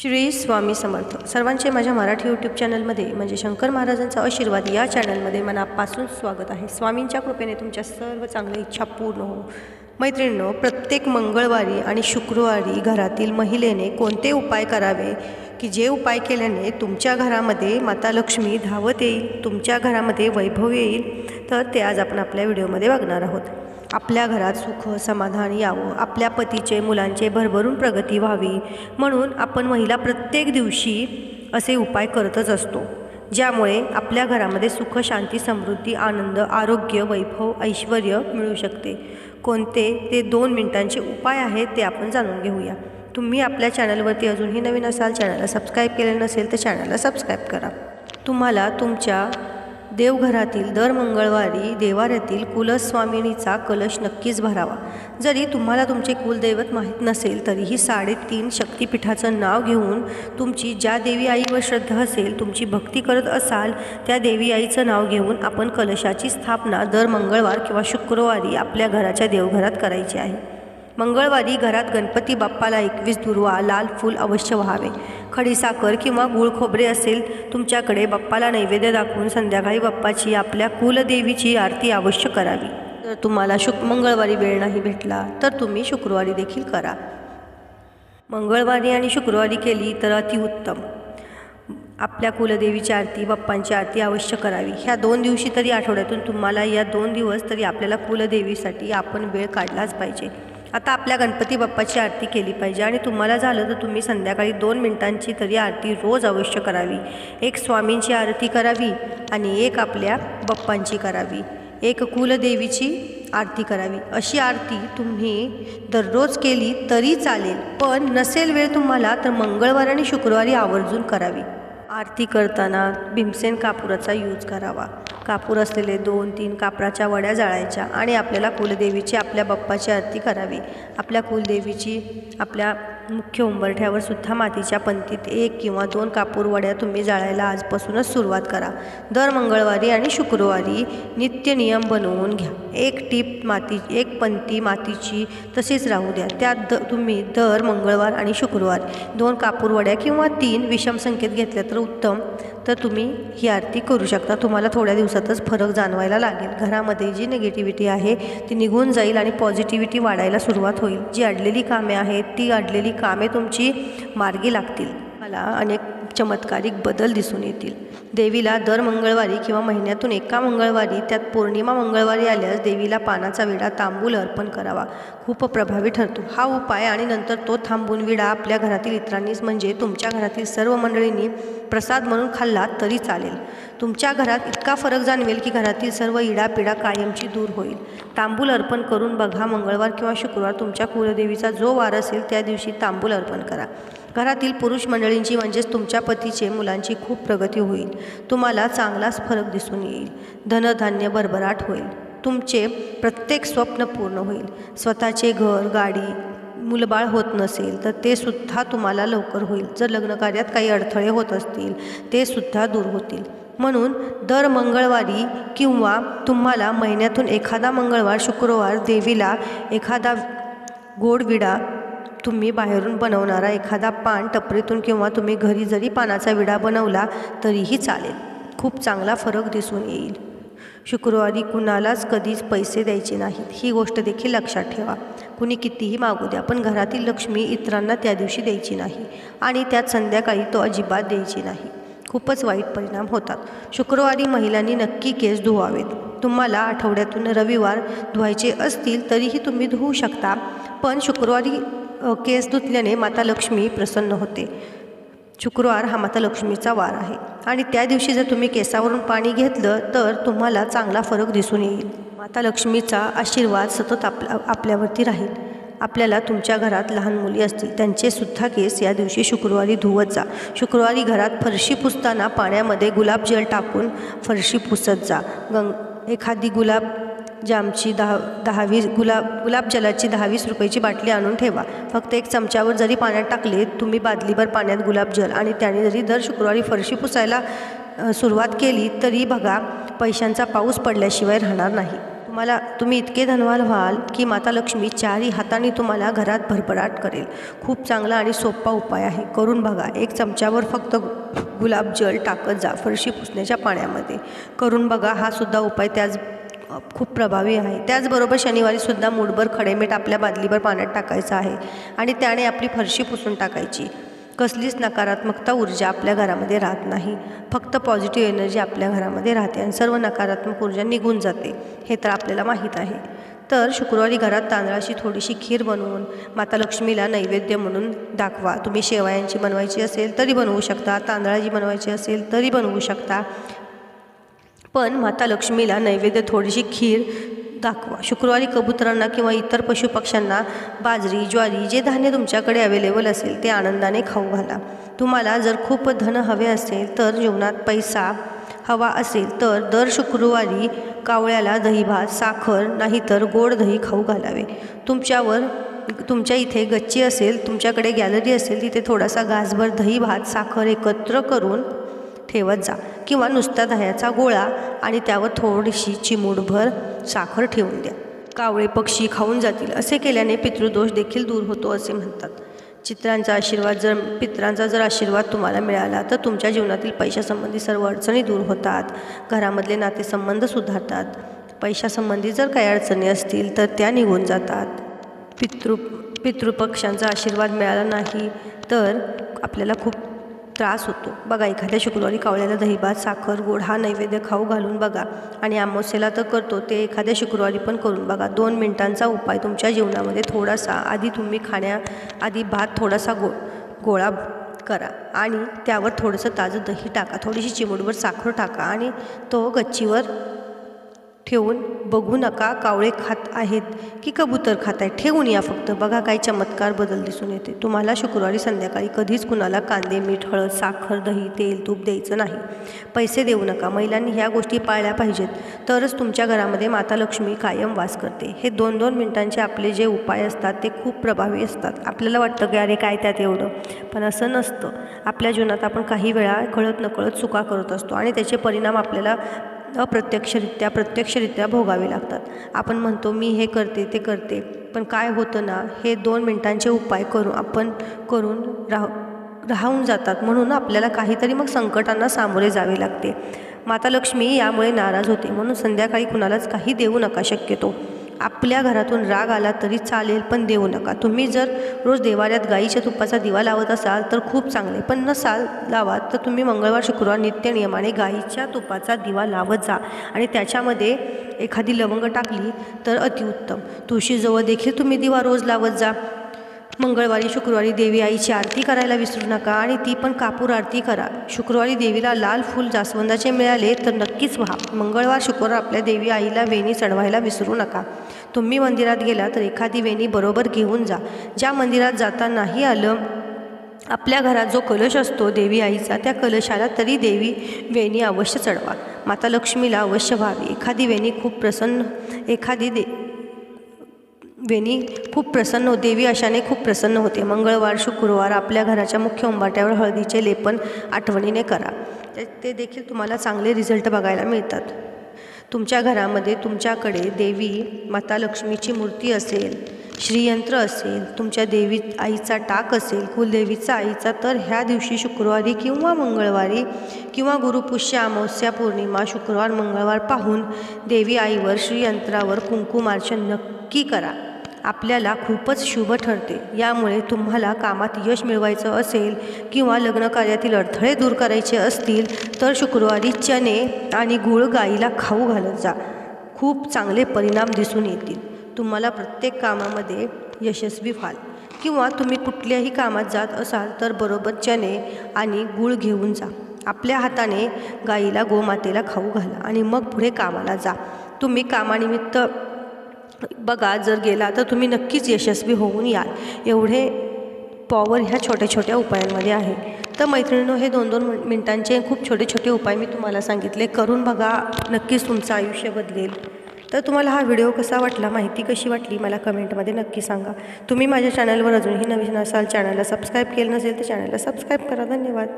श्री स्वामी समर्थ. सर्वांचे माझ्या मराठी यूट्यूब चॅनलमध्ये म्हणजे शंकर महाराजांचा आशीर्वाद या चॅनलमध्ये मनापासून स्वागत आहे. स्वामींच्या कृपेने तुमच्या सर्व चांगल्या इच्छा पूर्ण हो मैत्रिणींनो प्रत्येक मंगळवारी आणि शुक्रवारी घरातील महिलेने कोणते उपाय करावे? की जे उपाय केल्याने तुमच्या घरामध्ये माता लक्ष्मी धावत येईल तुमच्या घरामध्ये वैभव येईल तर ते आज आपण आपल्या व्हिडिओमध्ये बघणार आहोत. आपल्या घरात सुख समाधान यावं. आपल्या पतीचे मुलांचे भरभरून प्रगती व्हावी. म्हणून आपण महिला प्रत्येक दिवशी असे उपाय करतच असतो. ज्यामुळे आपल्या घरामध्ये सुख शांती समृद्धी आनंद आरोग्य वैभव ऐश्वर मिळू शकते. कोणते ते दोन मिनिटांचे उपाय आहेत ते आपण जाणून घेऊया. तुम्ही आपल्या चॅनलवरती अजूनही नवीन असाल चॅनलला सबस्क्राईब केलेलं नसेल तर चॅनलला सबस्क्राईब करा. तुम्हाला तुमच्या देवघरातील दर मंगळवारी देवाऱ्यातील कुलस्वामिनीचा कलश नक्कीच भरावा. जरी तुम्हाला तुमचे कुलदैवत माहीत नसेल तरीही साडेतीन शक्तिपीठाचं नाव घेऊन तुमची ज्या देवी आईवर श्रद्धा असेल तुमची भक्ती करत असाल त्या देवी आईचं नाव घेऊन आपण कलशाची स्थापना दर मंगळवार किंवा शुक्रवारी आपल्या घराच्या देवघरात करायची आहे. मंगळवारी घरात गणपती बाप्पाला एकवीस दुर्वा लाल फूल अवश्य व्हावे. खडीसाखर किंवा गुळ खोबरे असेल तुमच्याकडे बाप्पाला नैवेद्य दाखवून संध्याकाळी बाप्पाची आपल्या कुलदेवीची आरती अवश्य करावी. जर तुम्हाला शुक मंगळवारी वेळ नाही भेटला तर तुम्ही शुक्रवारी देखील करा. मंगळवारी आणि शुक्रवारी केली तर अतिउत्तम आपल्या कुलदेवीची आरती बाप्पांची आरती अवश्य करावी. ह्या दोन दिवशी तरी आठवड्यातून तुम्हाला या दोन दिवस तरी आपल्याला कुलदेवीसाठी आपण वेळ काढलाच पाहिजे. आता आपल्या गणपती बाप्पाची आरती केली पाहिजे आणि तुम्हाला झालं तर तुम्ही संध्याकाळी दोन मिनिटांची तरी आरती रोज अवश्य करावी. एक स्वामींची आरती करावी आणि एक आपल्या बाप्पांची करावी. एक कुलदेवीची आरती करावी. अशी आरती तुम्ही दररोज केली तरी चालेल पण नसेल वेळ तुम्हाला तर मंगळवार आणि शुक्रवारी आवर्जून करावी. आरती करताना भीमसेन कापुराचा यूज करावा. कापूर असलेले दोन तीन कापराच्या वड्या जाळायच्या आणि आपल्याला कुलदेवीची आपल्या बाप्पाची आरती करावी. आपल्या कुलदेवीची आपल्या मुख्य उंबरठ्यावर सुद्धा मातीच्या पंतीत एक किंवा दोन कापूरवड्या तुम्ही जाळायला आजपासूनच सुरुवात करा. दर मंगळवारी आणि शुक्रवारी नित्य नियम बनवून घ्या. एक टीप माती एक पंती मातीची तशीच राहू द्या. त्यात द तुम्ही दर मंगळवार आणि शुक्रवार दोन कापूरवड्या किंवा तीन विषम संकेत घेतल्या तर उत्तम. तर तुम्ही ही आरती करू शकता. तुम्हाला थोड्या दिवसातच फरक जाणवायला लागेल. घरामध्ये जी निगेटिव्हिटी आहे ती निघून जाईल आणि पॉझिटिव्हिटी वाढायला सुरुवात होईल. जी अडलेली कामे आहेत ती अडलेली कामे तुमची मार्गी लागतील. मला अनेक चमत्कारिक बदल दिसून येतील. देवीला दर मंगळवारी किंवा महिन्यातून एका मंगळवारी त्यात पौर्णिमा मंगळवारी आल्यास देवीला पानाचा विडा तांबूल अर्पण करावा. खूप प्रभावी ठरतो. हा उपाय आणि नंतर तो थांबून विडा आपल्या घरातील इतरांनीच म्हणजे तुमच्या घरातील सर्व मंडळींनी प्रसाद म्हणून खाल्ला तरी चालेल. तुमच्या घरात इतका फरक जाणवेल की घरातील सर्व इडापिडा कायमची दूर होईल. तांबूल अर्पण करून बघा मंगळवार किंवा शुक्रवार तुमच्या कुलदेवीचा जो वार असेल त्या दिवशी तांबूल अर्पण करा. घरातील पुरुष मंडळींची म्हणजेच तुमच्या पतीचे मुलांची खूप प्रगती होईल. तुम्हाला चांगलाच फरक दिसून येईल. धनधान्य भरभराट होईल. तुमचे प्रत्येक स्वप्न पूर्ण होईल. स्वतःचे घर गाडी मुलबाळ होत नसेल तर ते सुद्धा तुम्हाला लवकर होईल. जर लग्नकार्यात काही अडथळे होत असतील ते सुद्धा दूर होतील. म्हणून दर मंगळवारी किंवा तुम्हाला महिन्यातून एखादा मंगळवार शुक्रवार देवीला एखादा गोड विडा तुम्ही बाहेरून बनवणारा एखादा पान टपरीतून किंवा तुम्ही घरी जरी पानाचा विडा बनवला तरीही चालेल. खूप चांगला फरक दिसून येईल. शुक्रवारी कुणालाच कधीच पैसे द्यायचे नाहीत. ही गोष्ट देखील लक्षात ठेवा. कुणी कितीही मागू द्या पण घरातील लक्ष्मी इतरांना त्या दिवशी द्यायची नाही आणि त्यात संध्याकाळी तो अजिबात द्यायची नाही. खूपच वाईट परिणाम होतात. शुक्रवारी महिलांनी नक्की केस धुवावेत. तुम्हाला आठवड्यातून रविवार धुवायचे असतील तरीही तुम्ही धुवू शकता. पण शुक्रवारी केस धुतल्याने माता लक्ष्मी प्रसन्न होते. शुक्रवार हा माता लक्ष्मीचा वार आहे. आणि त्या दिवशी जर तुम्ही केसावरून पाणी घेतलं तर तुम्हाला चांगला फरक दिसून येईल. माता लक्ष्मीचा आशीर्वाद सतत आपल्या आपल्यावरती राहील. आपल्याला तुमच्या घरात लहान मुली असतील त्यांचे सुद्धा केस या दिवशी शुक्रवारी धुवत जा. शुक्रवारी घरात फरशी पुसताना पाण्यामध्ये गुलाबजल टाकून फरशी पुसत जा. गंग एखादी गुलाब जामची दहा दहावीस गुलाब गुलाबजलाची दहावीस रुपयाची बाटली आणून ठेवा. फक्त एक चमच्यावर जरी पाण्यात टाकले तुम्ही बादलीभर पाण्यात गुलाबजल आणि त्याने जरी दर शुक्रवारी फरशी पुसायला सुरुवात केली तरी बघा पैशांचा पाऊस पडल्याशिवाय राहणार नाही. तुम्हाला तुम्ही इतके धनवान व्हाल की माता लक्ष्मी चारही हाताने तुम्हाला घरात भरभराट करेल. खूप चांगला आणि सोपा उपाय आहे. करून बघा. एक चमच्यावर फक्त गुलाब जल टाकत जा. फरशी पुसण्याच्या पाण्यामध्ये. करून बघा. हा सुद्धा उपाय त्याच खूप प्रभावी आहे. त्याचबरोबर शनिवारीसुद्धा मूठभर खडेमीठ आपल्या बादलीभर पाण्यात टाकायचं आहे. आणि त्याने आपली फरशी पुसून टाकायची. कसलीच नकारात्मकता ऊर्जा आपल्या घरामध्ये राहत नाही. फक्त पॉझिटिव्ह एनर्जी आपल्या घरामध्ये राहते आणि सर्व नकारात्मक ऊर्जा निघून जाते. हे तर आपल्याला माहीत आहे. तर शुक्रवारी घरात तांदळाची थोडीशी खीर बनवून माता लक्ष्मीला नैवेद्य म्हणून दाखवा. तुम्ही शेवयांची बनवायची असेल तरी बनवू शकता तांदळाची बनवायची असेल तरी बनवू शकता. पण माता लक्ष्मीला नैवेद्य थोडीशी खीर दाखवा. शुक्रवारी कबुतरांना किंवा इतर पशुपक्ष्यांना बाजरी ज्वारी जे धान्य तुमच्याकडे अवेलेबल असेल ते आनंदाने खाऊ घाला. तुम्हाला जर खूप धन हवे असेल तर जीवनात पैसा हवा असेल तर दर शुक्रवारी कावळ्याला दहीभात साखर नाहीतर गोड दही खाऊ घालावे. तुमच्यावर तुमच्या इथे गच्ची असेल तुमच्याकडे गॅलरी असेल तिथे थोडासा घासभर दही भात साखर एकत्र करून ठेवत जा. किंवा नुसता दह्याचा गोळा आणि त्यावर थोडीशी चिमूटभर साखर ठेवून द्या. कावळे पक्षी खाऊन जातील. असे केल्याने पितृदोष देखील दूर होतो असे म्हणतात. चित्रांचा आशीर्वाद जर पित्रांचा जर आशीर्वाद तुम्हाला मिळाला तर तुमच्या जीवनातील पैशासंबंधी सर्व अडचणी दूर होतात. घरामधले नातेसंबंध सुधारतात. पैशासंबंधी जर काही अडचणी असतील तर त्या निघून जातात. पितृ पितृपक्षांचा आशीर्वाद मिळाला नाही तर आपल्याला खूप त्रास होतो. बघा एखाद्या शुक्रवारी कावळ्याला दहीभात साखर गोड हा नैवेद्य खाऊ घालून बघा. आणि अमावस्येला तर करतो ते एखाद्या शुक्रवारी पण करून बघा. दोन मिनिटांचा उपाय तुमच्या जीवनामध्ये थोडासा आधी तुम्ही खाण्याआधी भात थोडासा गो गोळा करा. आणि त्यावर थोडंसं ताजं दही टाका. थोडीशी चिमूटभर साखर टाका आणि तो गच्चीवर ठेवून बघू नका कावळे खात आहेत की कबूतर खात आहेत ठेवून या फक्त. बघा काही चमत्कार बदल दिसून येते. तुम्हाला शुक्रवारी संध्याकाळी कधीच कुणाला कांदे मीठ हळद साखर दही तेल तूप द्यायचं नाही. पैसे देऊ नका. महिलांनी ह्या गोष्टी पाळल्या पाहिजेत. तरच तुमच्या घरामध्ये माता लक्ष्मी कायम वास करते. हे दोन दोन मिनिटांचे आपले जे उपाय असतात ते खूप प्रभावी असतात. आपल्याला वाटतं की अरे काय त्यात एवढं? पण असं नसतं. आपल्या जीवनात आपण काही वेळा कळत नकळत चुका करत असतो आणि त्याचे परिणाम आपल्याला अप्रत्यक्षरित्या प्रत्यक्षरित्या भोगावे लागतात. आपण म्हणतो मी हे करते ते करते. पण काय होतं ना हे दोन मिनिटांचे उपाय करून आपण करून राह राहून जातात. म्हणून आपल्याला काहीतरी मग संकटांना सामोरे जावे लागते. माता लक्ष्मी यामुळे नाराज होते. म्हणून संध्याकाळी कुणालाच काही देऊ नका शक्यतो. आपल्या घरातून राग आला तरी चालेल पण देऊ नका. तुम्ही जर रोज देवाऱ्यात गाईच्या तुपाचा दिवा लावत असाल तर खूप चांगले पण नसाल लावा तर तुम्ही मंगळवार शुक्रवार नित्य नियमाने गाईच्या तुपाचा दिवा लावत जा आणि त्याच्यामध्ये एखादी लवंग टाकली तर अतिउत्तम. तुळशीजवळ देखील तुम्ही दिवा रोज लावत जा. मंगळवारी शुक्रवारी देवी आईची आरती करायला विसरू नका आणि ती पण कापूर आरती करा. शुक्रवारी देवीला लाल फूल जास्वंदाचे मिळाले तर नक्कीच व्हा. मंगळवार शुक्रवार आपल्या देवी आईला वेणी चढवायला विसरू नका. तुम्ही मंदिरात गेला तर एखादी वेणी बरोबर घेऊन जा. ज्या मंदिरात जाता नाही आलं आपल्या घरात जो कलश असतो देवी आईचा त्या कलशाला तरी देवी वेणी अवश्य चढवा. माता लक्ष्मीला अवश्य व्हावी. एखादी वेणी खूप प्रसन्न एखादी दे वेणी खूप प्रसन्न हो देवी अशाने खूप प्रसन्न होते. मंगळवार शुक्रवार आपल्या घराच्या मुख्य उंबाट्यावर हळदीचे लेपन आठवणीने करा. ते ते देखील तुम्हाला चांगले रिझल्ट बघायला मिळतात. तुमच्या घरामध्ये तुमच्याकडे देवी माता लक्ष्मीची मूर्ती असेल श्रीयंत्र असेल तुमच्या देवी आईचा टाक असेल कुलदेवीचा आईचा तर ह्या दिवशी शुक्रवारी किंवा मंगळवारी किंवा गुरुपुष्य अमावस्या पौर्णिमा शुक्रवार मंगळवार पाहून देवी आईवर श्रीयंत्रावर कुंकुमार्चन नक्की करा. आपल्याला खूपच शुभ ठरते. यामुळे तुम्हाला कामात यश मिळवायचं असेल किंवा लग्नकार्यातील अडथळे दूर करायचे असतील तर शुक्रवारी चणे आणि गुळ गाईला खाऊ घालत जा. खूप चांगले परिणाम दिसून येतील. तुम्हाला प्रत्येक कामामध्ये यशस्वी व्हाल. किंवा तुम्ही कुठल्याही कामात जात असाल तर बरोबर चणे आणि गूळ घेऊन जा. आपल्या हाताने गाईला गोमातेला खाऊ घाला आणि मग पुढे कामाला जा. तुम्ही कामानिमित्त बघा जर गेला तर तुम्ही नक्कीच यशस्वी होऊन याल. एवढे पॉवर ह्या छोट्या छोट्या उपायांमध्ये आहे. तर मैत्रिणीनो हे दोन दोन मिन- खूप छोटे छोटे उपाय मी तुम्हाला सांगितले. करून बघा नक्कीच तुमचं आयुष्य बदलेल. तर तुम्हाला हा व्हिडिओ कसा वाटला माहिती कशी वाटली मला कमेंटमध्ये नक्की सांगा. तुम्ही माझ्या चॅनलवर अजूनही नवीन असाल चॅनलला सबस्क्राईब केलं नसेल तर चॅनलला सबस्क्राईब करा. धन्यवाद.